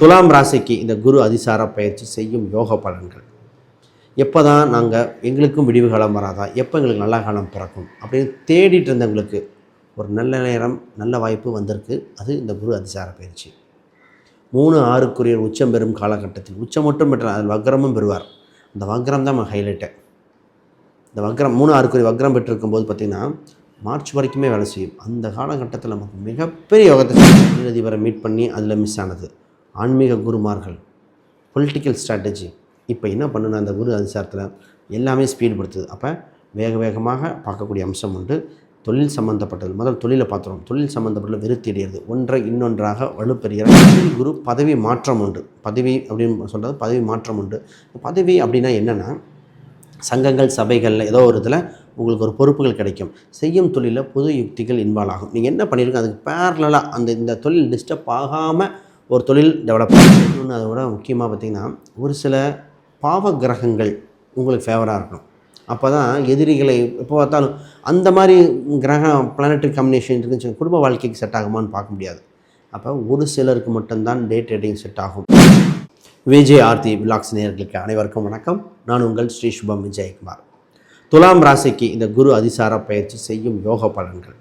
துலாம் ராசிக்கு இந்த குரு அதிசார பயிற்சி செய்யும் யோக பலன்கள். எப்போ தான் நாங்கள் எங்களுக்கும் விடிவு காலம் வராதா எப்போ எங்களுக்கு நல்ல காலம் பிறக்கும் அப்படின்னு தேடிட்டு இருந்தவங்களுக்கு ஒரு நல்ல நேரம் நல்ல வாய்ப்பு வந்திருக்கு. அது இந்த குரு அதிசார பயிற்சி. மூணு ஆறுக்குரிய உச்சம் பெறும் காலகட்டத்தில் உச்சம் மட்டும் பெற்ற அதில் வக்ரமும் பெறுவார். அந்த வக்ரம் தான் ஹைலைட்டு இந்த வக்ரம் மூணு ஆறுக்குரிய வக்ரம் பெற்றிருக்கும் போது பார்த்திங்கன்னா மார்ச் வரைக்குமே வேலை செய்யும். அந்த காலகட்டத்தில் நமக்கு மிகப்பெரிய யோகத்தை அதிபரை மீட் பண்ணி அதில் மிஸ் ஆனது. ஆன்மீக குருமார்கள் பொலிட்டிக்கல் ஸ்ட்ராட்டஜி இப்போ என்ன பண்ணணும் அந்த குரு அதிசாரத்தில்? எல்லாமே ஸ்பீடு படுத்துது. அப்போ வேக வேகமாக பார்க்கக்கூடிய அம்சம் உண்டு. தொழில் சம்மந்தப்பட்டது முதல் தொழிலை பார்த்துரும் தொழில் சம்மந்தப்பட்ட விருத்தி ஒன்றை இன்னொன்றாக வலுப்பெறுகிற தொழில் குரு பதவி மாற்றம் உண்டு. பதவி அப்படின்னு சொல்கிறது பதவி மாற்றம் உண்டு. பதவி அப்படின்னா என்னென்னா சங்கங்கள் சபைகளில் ஏதோ ஒரு இதில் உங்களுக்கு ஒரு பொறுப்புகள் கிடைக்கும். செய்யும் தொழிலில் புது யுக்திகள் இன்வால்வ் ஆகும். நீங்கள் என்ன பண்ணியிருக்கோம் அதுக்கு பேரலாக அந்த இந்த தொழில் டிஸ்டர்ப் ஆகாமல் ஒரு தொழில் டெவலப் ஆகும் இன்னொன்று அதை விட முக்கியமாக பார்த்திங்கன்னா ஒரு சில பாவ கிரகங்கள் உங்களுக்கு ஃபேவராக இருக்கணும். அப்போ தான் எதிரிகளை எப்போ பார்த்தாலும் அந்த மாதிரி கிரகம் பிளானட்டரி காம்பினேஷன் இருக்குன்னு குடும்ப வாழ்க்கைக்கு செட் ஆகுமான்னு பார்க்க முடியாது. அப்போ ஒரு சிலருக்கு மட்டும்தான் டே ட்ரேடிங் செட் ஆகும். விஜய் ஆர்த்தி விலாக்ஸ் நேயர்களுக்கு அனைவருக்கும் வணக்கம். நான் உங்கள் ஸ்ரீ சுபம் விஜயகுமார். துலாம் ராசிக்கு இந்த குரு அதிசார பயிற்சி செய்யும் யோக பலன்கள்.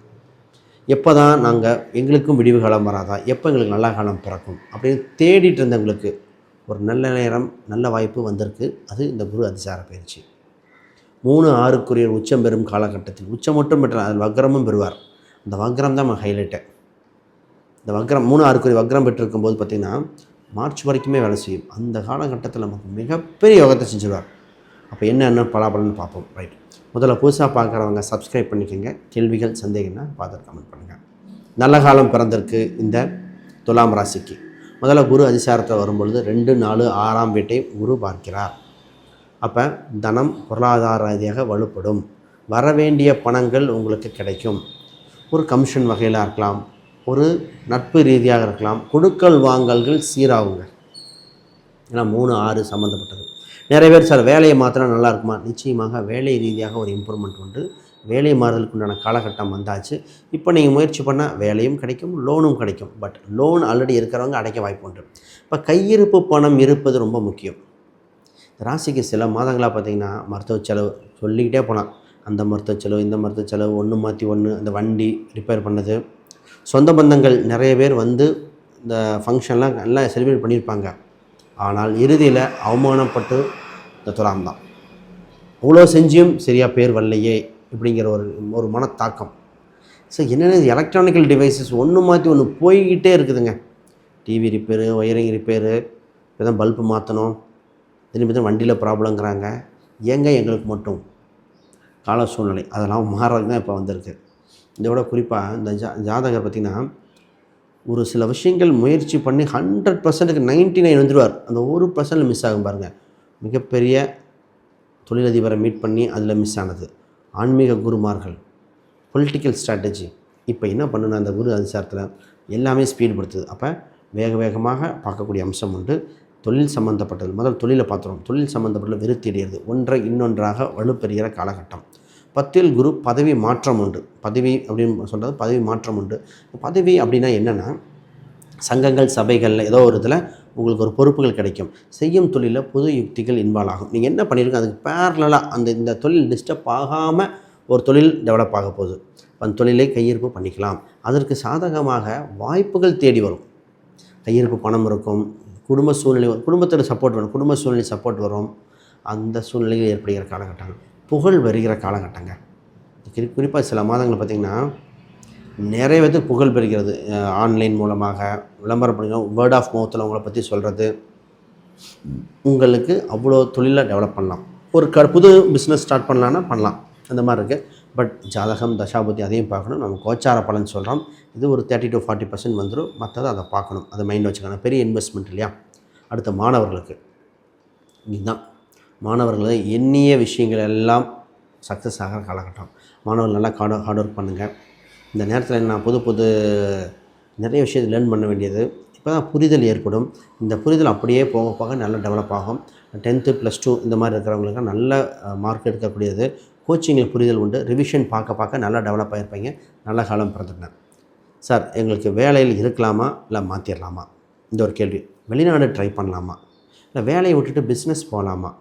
எப்போ தான் நாங்கள் எங்களுக்கும் விடிவு காலம் வராதா? எப்போ எங்களுக்கு நல்ல காலம் பிறக்கும்? அப்படின்னு தேடிட்டு இருந்தவங்களுக்கு ஒரு நல்ல நேரம் நல்ல வாய்ப்பு வந்திருக்கு. அது இந்த குரு அதிசார பயிற்சி. மூணு ஆறுக்குரிய உச்சம் பெறும் காலகட்டத்தில் உச்சம் மட்டும் பெற்ற அதில் வக்ரமும் பெறுவார். அந்த வக்ரம் தான் ஹைலைட்டு இந்த வக்ரம் மூணு ஆறுக்குரிய வக்ரம் பெற்றிருக்கும் போது பார்த்திங்கன்னா மார்ச் வரைக்குமே வேலை செய்யும். அந்த காலகட்டத்தில் நமக்கு மிகப்பெரிய யோகத்தை செஞ்சுருவார். அப்போ என்னென்ன பலாபலன்னு பார்ப்போம். ரைட் முதல்ல புதுசாக பார்க்குறவங்க சப்ஸ்கிரைப் பண்ணிக்கோங்க. கேள்விகள் சந்தேகம்னா பார்த்து கமெண்ட் பண்ணுங்கள் நல்ல காலம் பிறந்திருக்கு இந்த துலாம் ராசிக்கு. முதல்ல குரு அதிசாரத்தில் வரும்பொழுது ரெண்டு நாலு ஆறாம் வீட்டை குரு பார்க்கிறார். அப்போ தனம் பொருளாதார ரீதியாக வலுப்படும். வரவேண்டிய பணங்கள் உங்களுக்கு கிடைக்கும். ஒரு கமிஷன் வகையில் இருக்கலாம். ஒரு நட்பு ரீதியாக இருக்கலாம். கொடுக்கல் வாங்கல்கள் சீராகுங்க. ஏன்னா மூணு ஆறு சம்மந்தப்பட்டது நிறைய பேர் சார் வேலையை மாத்திரம் நல்லா இருக்குமா நிச்சயமாக வேலை ரீதியாக ஒரு இம்ப்ரூவ்மெண்ட் உண்டு. வேலை மாறுதலுக்கு உண்டான காலகட்டம் வந்தாச்சு. இப்போ நீங்கள் முயற்சி பண்ணால் வேலையும் கிடைக்கும் லோனும் கிடைக்கும். பட் லோன் ஆல்ரெடி இருக்கிறவங்க அடைக்க வாய்ப்பு உண்டு. இப்போ கையிருப்பு பணம் இருப்பது ரொம்ப முக்கியம். ராசிக்கு சில மாதங்களாக பார்த்தீங்கன்னா மருத்துவ செலவு சொல்லிக்கிட்டே போகலாம் அந்த மருத்துவ செலவு இந்த மருத்துவ செலவு ஒன்று மாற்றி ஒன்று அந்த வண்டி ரிப்பேர் பண்ணது. சொந்த பந்தங்கள் நிறைய பேர் வந்து இந்த ஃபங்க்ஷன்லாம் நல்லா செலிப்ரேட் பண்ணியிருப்பாங்க. ஆனால் இறுதியில் அவமானப்பட்டு இந்த துலாம் தான் அவ்வளோ செஞ்சியும் சரியாக பேர் வரலையே இப்படிங்கிற ஒரு ஒரு மனத்தாக்கம். ஸோ என்னென்ன எலக்ட்ரானிக்கல் டிவைசஸ் ஒன்று மாற்றி ஒன்று போய்கிட்டே இருக்குதுங்க. டிவி ரிப்பேரு ஒயரிங் ரிப்பேரு இப்போ தான் பல்பு மாற்றணும் திரும்பி தான் வண்டியில் ப்ராப்ளங்கிறாங்க ஏங்க எங்களுக்கு மட்டும்? கால சூழ்நிலை. அதெல்லாம் மாறது தான் இப்போ வந்திருக்கு. இதை விட குறிப்பாக இந்த ஜா ஜாதகர் பார்த்திங்கன்னா ஒரு சில விஷயங்கள் முயற்சி பண்ணி ஹண்ட்ரட் பர்சன்ட்டுக்கு நைன்ட்டி நைன் வந்துடுவார் அந்த ஒரு பர்சன்ட் மிஸ் ஆகும் பாருங்கள் மிகப்பெரிய தொழிலதிபரை மீட் பண்ணி அதில் மிஸ் ஆனது. ஆன்மீக குருமார்கள் பொலிட்டிக்கல் ஸ்ட்ராட்டஜி இப்போ என்ன பண்ணணும்? அந்த குரு அதிசாரத்தில் எல்லாமே ஸ்பீடு படுத்துது. அப்போ வேக வேகமாக பார்க்கக்கூடிய அம்சம் உண்டு. தொழில் சம்மந்தப்பட்டது முதல் தொழிலை பார்த்துறோம் தொழில் சம்மந்தப்பட்ட விருத்தி ஒன்றை இன்னொன்றாக வலுப்பெறுகிற காலகட்டம். பத்தில் குரு பதவி மாற்றம் உண்டு. பதவி அப்படின்னு சொல்கிறது பதவி மாற்றம் உண்டு. பதவி அப்படின்னா என்னென்னா சங்கங்கள் சபைகளில் ஏதோ ஒரு இதில் உங்களுக்கு ஒரு பொறுப்புகள் கிடைக்கும். செய்யும் தொழிலில் புது யுக்திகள் இன்வால்வ் ஆகும். நீங்கள் என்ன பண்ணியிருக்கோம் அதுக்கு பேரலாக அந்த இந்த தொழில் டிஸ்டர்ப் ஆகாமல் ஒரு தொழில் டெவலப் ஆக போகுது. அந்த தொழிலை கையிருப்பு பண்ணிக்கலாம். அதற்கு சாதகமாக வாய்ப்புகள் தேடி வரும். கையிருப்பு பணம் இருக்கும். குடும்ப சூழ்நிலை குடும்பத்தோட சப்போர்ட் வரும். குடும்ப சூழ்நிலை சப்போர்ட் வரும். அந்த சூழ்நிலையில் ஏற்படுகிற காலகட்டங்கள். புகழ் வருகிற காலகட்டங்க. குறிப்பாக சில மாதங்கள் பார்த்திங்கன்னா நிறைய பேருக்கு புகழ் பெறுகிறது. ஆன்லைன் மூலமாக விளம்பரம் பண்ணுங்க வேர்ட் ஆஃப் மவுத்தில் உங்களை பற்றி சொல்கிறது உங்களுக்கு அவ்வளோ தொழிலை டெவலப் பண்ணலாம். ஒரு க புது பிஸ்னஸ் ஸ்டார்ட் பண்ணலான்னா பண்ணலாம். அந்த மாதிரி இருக்குது பட் ஜாதகம் தசாபதி அதையும் பார்க்கணும். நம்ம கோச்சார பலன் சொல்கிறோம் இது ஒரு தேர்ட்டி டு ஃபார்ட்டி பர்சன்ட் வந்துடும் மற்றதை அதை பார்க்கணும். அதை மைண்டில் வச்சுக்கணும் பெரிய இன்வெஸ்ட்மெண்ட் இல்லையா? அடுத்த மாணவர்களுக்கு. இதுதான். மாணவர்களை எண்ணிய விஷயங்கள் எல்லாம் சக்ஸஸ் ஆகிற காலகட்டம். மாணவர்கள் நல்லா ஹார்ட் ஹார்ட் ஒர்க் பண்ணுங்கள் இந்த நேரத்தில் நான் புது புது நிறைய விஷயத்தை லேர்ன் பண்ண வேண்டியது. இப்போ தான் புரிதல் ஏற்படும். இந்த புரிதல் அப்படியே போக போக நல்லா டெவலப் ஆகும். டென்த்து ப்ளஸ் டூ இந்த மாதிரி இருக்கிறவங்களுக்கு நல்ல மார்க் எடுக்கக்கூடியது. கோச்சிங்கில் புரிதல் உண்டு. ரிவிஷன் பார்க்க பார்க்க நல்லா டெவலப் ஆகிருப்பீங்க நல்ல காலம் பிறந்துட்டேன் சார் எங்களுக்கு வேலையில் இருக்கலாமா? இல்லை மாற்றிடலாமா இந்த ஒரு கேள்வி. வெளிநாடு ட்ரை பண்ணலாமா? இல்லை வேலையை விட்டுட்டு பிஸ்னஸ் போகலாமா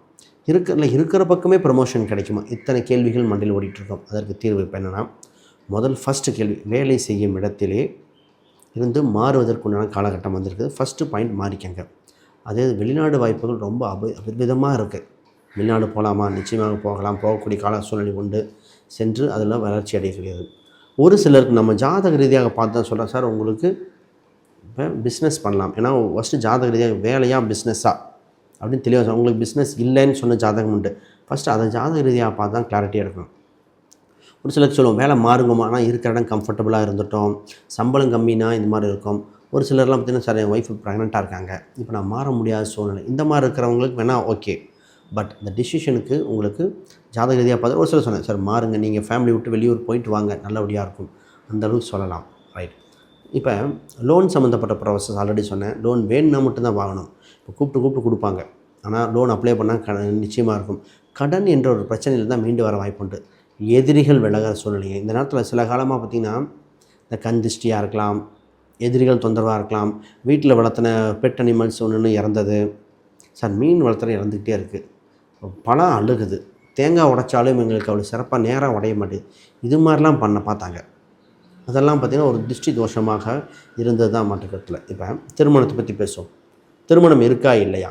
இருக்கிற இல்லை இருக்கிற பக்கமே ப்ரமோஷன் கிடைக்குமா? இத்தனை கேள்விகள் மண்டியில் ஓடிட்டுருக்கோம். அதற்கு தீர்வு இப்போ என்னென்னா முதல் ஃபஸ்ட்டு கேள்வி வேலை செய்யும் இடத்திலே இருந்து மாறுவதற்குண்டான காலகட்டம் வந்திருக்குது. ஃபஸ்ட்டு பாயிண்ட் மாறிக்கங்க. அதே வெளிநாடு வாய்ப்புகள் ரொம்ப அபி அபரிதமாக இருக்குது வெளிநாடு போகலாமா நிச்சயமாக போகலாம். போகக்கூடிய கால சூழ்நிலை உண்டு. சென்று அதில் வளர்ச்சி அடையக்கூடியது ஒரு சிலருக்கு நம்ம ஜாதக ரீதியாக பார்த்து தான் சொல்கிறேன் சார் உங்களுக்கு இப்போ பிஸ்னஸ் பண்ணலாம். ஏன்னா ஃபஸ்ட்டு ஜாதக ரீதியாக வேலையாக பிஸ்னஸாக அப்படின்னு தெளிவாக உங்களுக்கு பிஸ்னஸ் இல்லைன்னு சொன்ன ஜாதகம் உண்டு. ஃபஸ்ட்டு அதை ஜாதக ரீதியாக பார்த்து தான் கிளாரிட்டி எடுக்கணும். ஒரு சிலருக்கு சொல்லுவோம் வேலை மாறுங்கம்மா. ஆனால் இருக்கிற இடம் கம்ஃபர்டபுளாக இருந்துட்டோம். சம்பளம் கம்மினா இந்த மாதிரி இருக்கும். ஒரு சிலர்லாம் பார்த்திங்கன்னா சார் என் ஒய்ஃப் ப்ரெக்னெண்ட்டாக இருக்காங்க. இப்போ நான் மாற முடியாத சூழ்நிலை. இந்த மாதிரி இருக்கிறவங்களுக்கு வேணால் ஓகே பட் இந்த டிசிஷனுக்கு உங்களுக்கு ஜாதக ரீதியாக பார்த்து ஒரு சிலர் சொன்னேன் சார் மாறுங்க. நீங்கள் ஃபேமிலி விட்டு வெளியூர் போயிட்டு வாங்க. நல்லபடியாக இருக்கும். அந்த அளவுக்கு சொல்லலாம். ரைட் இப்போ லோன் சம்மந்தப்பட்ட ப்ராசஸ் ஆல்ரெடி சொன்னேன். லோன் வேணும்னா மட்டும்தான் வாங்கணும். இப்போ கூப்பிட்டு கூப்பிட்டு கொடுப்பாங்க. ஆனால் லோன் அப்ளை பண்ணால் க நிச்சயமாக இருக்கும். கடன் என்ற ஒரு பிரச்சனையில் தான் மீண்டு வர வாய்ப்புண்டு எதிரிகள் விலகிற சூழ்நிலை இந்த நேரத்தில் சில காலமாக பார்த்திங்கன்னா இந்த கண் இருக்கலாம் எதிரிகள் தொந்தரவாக இருக்கலாம். வீட்டில் வளர்த்தின பெட் அனிமல்ஸ் ஒன்று இறந்தது. சார் மீன் வளர்த்துற இறந்துக்கிட்டே இருக்குது பழம் அழுகுது. தேங்காய் உடைச்சாலும் எங்களுக்கு அவ்வளோ சிறப்பாக நேராக உடைய மாட்டேது இது மாதிரிலாம் பண்ண பார்த்தாங்க. அதெல்லாம் பார்த்திங்கன்னா ஒரு திருஷ்டி தோஷமாக இருந்தது தான் மாட்டுக்கத்தில் இப்போ திருமணத்தை பற்றி பேசுவோம். திருமணம் இருக்கா இல்லையா?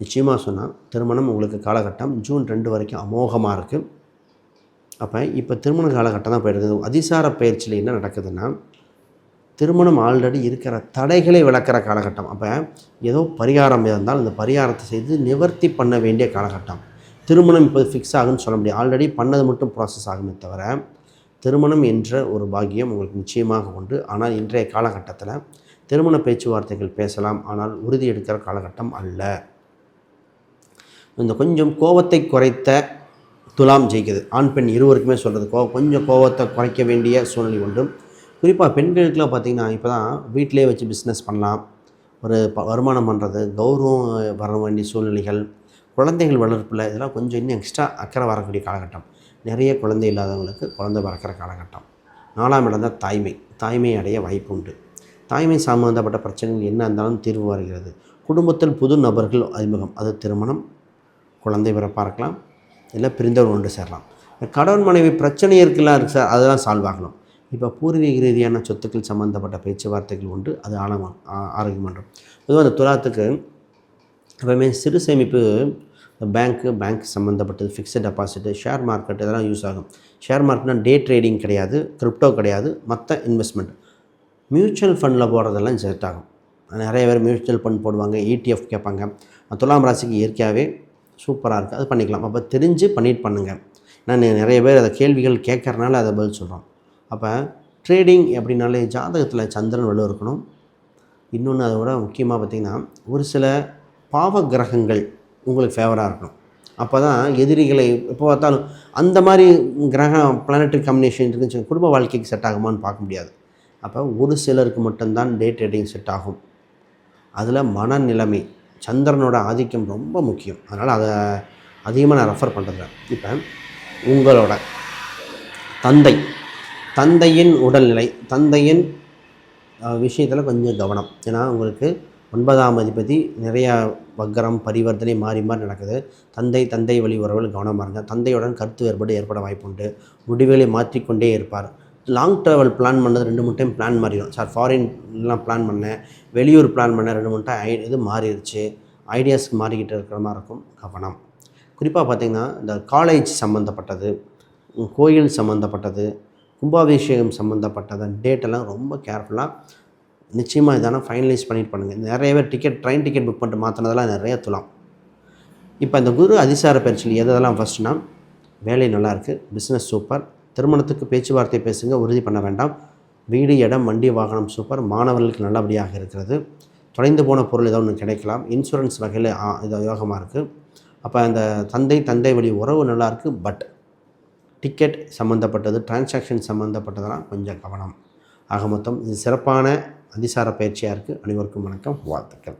நிச்சயமாக சொன்னால் திருமணம் உங்களுக்கு காலகட்டம் ஜூன் ரெண்டு வரைக்கும் அமோகமாக இருக்குது அப்போ இப்போ திருமண காலகட்டம் தான் போயிடுது. அதிசார பயிற்சியில் என்ன நடக்குதுன்னா திருமணம் ஆல்ரெடி இருக்கிற தடைகளை விளக்கிற காலகட்டம். அப்போ ஏதோ பரிகாரம் இருந்தால் அந்த பரிகாரத்தை செய்து நிவர்த்தி பண்ண வேண்டிய காலகட்டம். திருமணம் இப்போ ஃபிக்ஸ் ஆகுன்னு சொல்ல முடியாது. ஆல்ரெடி பண்ணது மட்டும் ப்ராசஸ் ஆகுமே தவிர திருமணம் என்ற ஒரு பாக்கியம் உங்களுக்கு நிச்சயமாக உண்டு. ஆனால் இன்றைய காலகட்டத்தில் திருமண பேச்சுவார்த்தைகள் பேசலாம் ஆனால் உறுதி எடுக்கிற காலகட்டம் அல்ல. இந்த கொஞ்சம் கோபத்தை குறைத்த துலாம் ஜெயிக்குது. ஆண் பெண் இருவருக்குமே சொல்கிறது கோ கொஞ்சம் கோபத்தை குறைக்க வேண்டிய சூழ்நிலை உண்டு. குறிப்பாக பெண்களுக்குலாம் பார்த்திங்கன்னா இப்போ தான் வீட்டிலே வச்சு பிஸ்னஸ் பண்ணலாம். ஒரு ப வருமானம் பண்ணுறது கௌரவம் வர வேண்டிய சூழ்நிலைகள் குழந்தைகள் வளர்ப்பில் இதெல்லாம் கொஞ்சம் இன்னும் எக்ஸ்ட்ரா அக்கறை வரக்கூடிய காலகட்டம். நிறைய குழந்தை இல்லாதவங்களுக்கு குழந்தை பிறக்கிற காலகட்டம். நாலாம் இடம் தான் தாய்மை. தாய்மை அடைய வாய்ப்பு உண்டு. தாய்மை சம்பந்தப்பட்ட பிரச்சனைகள் என்ன இருந்தாலும் தீர்வு வருகிறது. குடும்பத்தில் புது நபர்கள் அறிமுகம். அது திருமணம். குழந்தை பிறப்பாக இருக்கலாம் இல்லை பிரிந்தவர் ஒன்று சேரலாம். கடவுள் கணவன் மனைவி பிரச்சனை இருக்கலாம் இருக்கு சார் அதெல்லாம் சால்வ் ஆகணும். இப்போ பூர்வீக ரீதியான சொத்துக்கள் சம்மந்தப்பட்ட பேச்சுவார்த்தைகள் உண்டு. அது ஆழமாக ஆரோக்கியமன்றம் பொதுவாக அந்த துலாத்துக்கு எப்பவுமே சிறு சேமிப்பு பேங்க்கு பேங்க் சம்மந்தப்பட்டது ஃபிக்ஸட் டெபாசிட்டு ஷேர் மார்க்கெட் இதெல்லாம் யூஸ் ஆகும். ஷேர் மார்க்கெட்னா டே ட்ரேடிங் கிடையாது கிரிப்டோ கிடையாது மற்ற இன்வெஸ்ட்மெண்ட் மியூச்சுவல் ஃபண்டில் போடுறதெல்லாம் செட் ஆகும் நிறைய பேர் மியூச்சுவல் ஃபண்ட் போடுவாங்க இடிஎஃப் கேட்பாங்க. துலாம் ராசிக்கு இயற்கையாகவே சூப்பராக இருக்குது. அது பண்ணிக்கலாம். அப்போ தெரிஞ்சு பண்ணிட்டு பண்ணுங்கள் நான் நிறைய பேர் அதை கேள்விகள் கேட்கறனால அதை பதில் சொல்கிறோம். அப்போ ட்ரேடிங் அப்படின்னாலே ஜாதகத்தில் சந்திரன் வலு இருக்கணும். இன்னொன்று அதை விட முக்கியமாக பார்த்திங்கன்னா ஒரு சில பாவ கிரகங்கள் உங்களுக்கு ஃபேவராக இருக்கணும். அப்போ தான் எதிரிகளை எப்போ பார்த்தாலும் அந்த மாதிரி கிரகம் பிளானட்டரி காம்பினேஷன் இருக்குன்னு குடும்ப வாழ்க்கைக்கு செட் ஆகுமான்னு பார்க்க முடியாது. அப்போ ஒரு சிலருக்கு மட்டும்தான் டே ட்ரேடிங் செட் ஆகும். அதில் மனநிலைமை சந்திரனோட ஆதிக்கம் ரொம்ப முக்கியம். அதனால் அதை அதிகமாக நான் ரெஃபர் பண்ணுறேன் இப்போ உங்களோட தந்தை தந்தையின் உடல்நிலை தந்தையின் விஷயத்தில் கொஞ்சம் கவனம். ஏன்னா உங்களுக்கு ஒன்பதாம் அதிபதி நிறையா வக்கரம் பரிவர்த்தனை மாறி மாறி நடக்குது. தந்தை தந்தை வழி உறவுகள் கவனமாக இருந்தால் தந்தையுடன் கருத்து வேறுபாடு ஏற்பட வாய்ப்புண்டு. முடிவுகளை மாற்றிக்கொண்டே இருப்பார். லாங் ட்ராவல் பிளான் பண்ணது ரெண்டு மூணு டைம் பிளான் மாறிடும். சார் ஃபாரின்லாம் பிளான் பண்ணேன். வெளியூர் பிளான் பண்ணேன் ரெண்டு மூணு டைம் ஐ இது மாறிடுச்சு. ஐடியாஸ் மாறிக்கிட்டு இருக்கிற மாதிரி இருக்கும். கவனம். குறிப்பாக பார்த்திங்கன்னா இந்த காலேஜ் சம்மந்தப்பட்டது கோயில் சம்மந்தப்பட்டது கும்பாபிஷேகம் சம்மந்தப்பட்டது டேட்டெல்லாம் ரொம்ப கேர்ஃபுல்லாக நிச்சயமாக இதெல்லாம் ஃபைனலைஸ் பண்ணிட்டு பண்ணுங்கள் நிறைய பேர் டிக்கெட் ட்ரெயின் டிக்கெட் புக் பண்ணிட்டு மாற்றினதெல்லாம் நிறைய துலாம். இப்போ இந்த குரு அதிசார பயிற்சியில் எதெல்லாம் ஃபஸ்ட்னா வேலை நல்லாயிருக்கு பிஸ்னஸ் சூப்பர் திருமணத்துக்கு பேச்சுவார்த்தை பேசுங்க உறுதி பண்ண வேண்டாம். வீடு இடம் வண்டி வாகனம் சூப்பர் மாணவர்களுக்கு நல்லபடியாக இருக்கிறது. தொலைந்து போன பொருள் ஏதோ ஒன்று கிடைக்கலாம். இன்சூரன்ஸ் வகையில் இது யோகமாக இருக்குது அப்போ அந்த தந்தை தந்தை வழி உறவு நல்லாயிருக்கு பட் டிக்கெட் சம்மந்தப்பட்டது டிரான்சாக்ஷன் சம்மந்தப்பட்டதெல்லாம் கொஞ்சம் கவனம். ஆக மொத்தம் இது சிறப்பான அதிசார பயிற்சியாக இருக்குது அனைவருக்கும் வணக்கம். வாழ்த்துக்கள்.